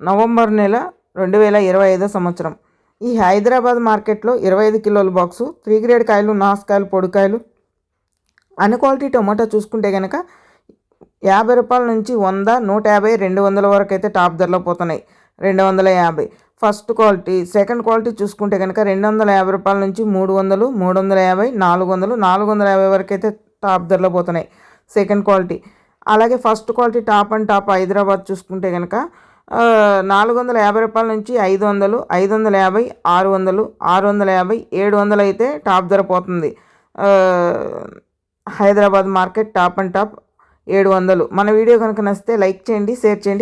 November నెల రెండు వేల ఇరవై ఐదో సంవత్సరం. ఈ హైదరాబాద్ మార్కెట్లో ఇరవై ఐదు కిలోల బాక్సు త్రీ గ్రేడ్ కాయలు నాసుకాయలు పొడికాయలు అన్ క్వాలిటీ టొమాటో చూసుకుంటే కనుక యాభై రూపాయల నుంచి వంద నూట యాభై రెండు వందల వరకు అయితే టాప్ ధరలో పోతున్నాయి. రెండు వందల యాభై. ఫస్ట్ క్వాలిటీ సెకండ్ క్వాలిటీ చూసుకుంటే కనుక రెండు వందల యాభై రూపాయల నుంచి మూడు వందలు మూడు వందల యాభై నాలుగు వందలు నాలుగు వందల యాభై వరకు అయితే టాప్ ధరలో పోతున్నాయి. Second quality. అలాగే first quality top and top Hyderabad చూసుకుంటే కనుక నాలుగు వందల యాభై రూపాయల నుంచి ఐదు వందలు ఐదు వందల యాభై ఆరు వందలు ఆరు వందల యాభై ఏడు వందలు అయితే టాప్ ధర పోతుంది. Hyderabad market top and top ఏడు వందలు. మన వీడియో కనుక నచ్చితే లైక్ చేయండి షేర్ చేయండి.